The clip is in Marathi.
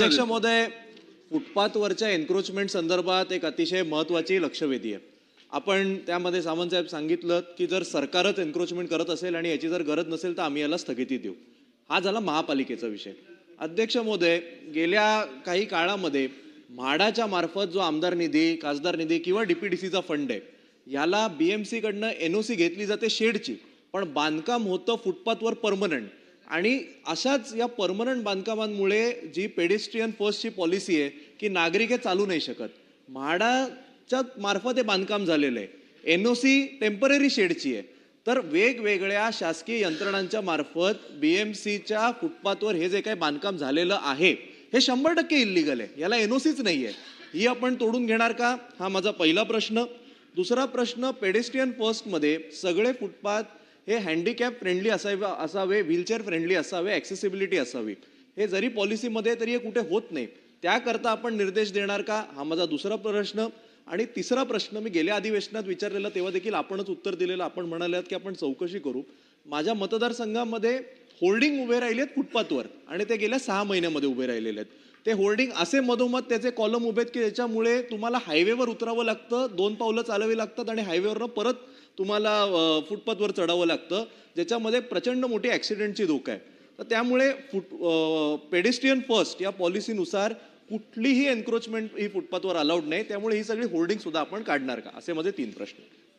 अध्यक्ष महोदय फुटपाथवरच्या एन्क्रोचमेंट संदर्भात एक अतिशय महत्वाची लक्षवेधी आहे. आपण त्यामध्ये सावंत साहेब सांगितलं की जर सरकारच एन्क्रोचमेंट करत असेल आणि याची जर गरज नसेल तर आम्ही याला स्थगिती देऊ. हा झाला महापालिकेचा विषय. अध्यक्ष महोदय गेल्या काही काळामध्ये म्हाडाच्या मार्फत जो आमदार निधी खासदार निधी किंवा डीपीडीसीचा फंड आहे याला बीएमसी कडनं एनओसी घेतली जाते शेडची. पण बांधकाम होतं फुटपाथवर परमनंट आणि अशाच या परमनंट बांधकामांमुळे जी पेडेस्ट्रियन फर्स्टची पॉलिसी आहे की नागरिक हे चालू नाही शकत. म्हाडाच्या मार्फत हे बांधकाम झालेलं आहे. एन ओ सी टेंपररी शेडची आहे. तर वेगवेगळ्या शासकीय यंत्रणांच्या मार्फत बी एम सीच्या फुटपाथवर हे जे काही बांधकाम झालेलं आहे हे शंभर टक्के इल्लीगल आहे. याला एन ओ सीच नाही आहे. ही आपण तोडून घेणार का? हा माझा पहिला प्रश्न. दुसरा प्रश्न पेडेस्ट्रियन फर्स्टमध्ये सगळे फुटपाथ हे हँडिकॅप फ्रेंडली असावे असावे व्हीलचेअर फ्रेंडली असावे ॲक्सेसिबिलिटी असावी. हे जरी पॉलिसीमध्ये तरी हे कुठे होत नाही. त्याकरता आपण निर्देश देणार का? हा माझा दुसरा प्रश्न. आणि तिसरा प्रश्न मी गेल्या अधिवेशनात विचारलेला तेव्हा देखील आपणच उत्तर दिलेलं आपण म्हणाल्यात की आपण चौकशी करू. माझ्या मतदारसंघामध्ये होल्डिंग उभे राहिले आहेत फुटपाथवर. आणि ते गेल्या सहा महिन्यामध्ये उभे राहिलेले आहेत. ते होल्डिंग असे मधोमध त्याचे कॉलम उभे आहेत की त्याच्यामुळे तुम्हाला हायवेवर उतरावं लागतं दोन पावलं चालावी लागतात आणि हायवेवरनं परत तुम्हाला फुटपाथवर चढावं लागतं ज्याच्यामध्ये प्रचंड मोठी ॲक्सिडेंटची धोका आहे. तर त्यामुळे फुट पेडेस्ट्रियन फर्स्ट या पॉलिसीनुसार कुठलीही एन्क्रोचमेंट ही फुटपाथवर अलाउड नाही. त्यामुळे ही सगळी होल्डिंग सुद्धा आपण काढणार का? असे माझे तीन प्रश्न. आहेत.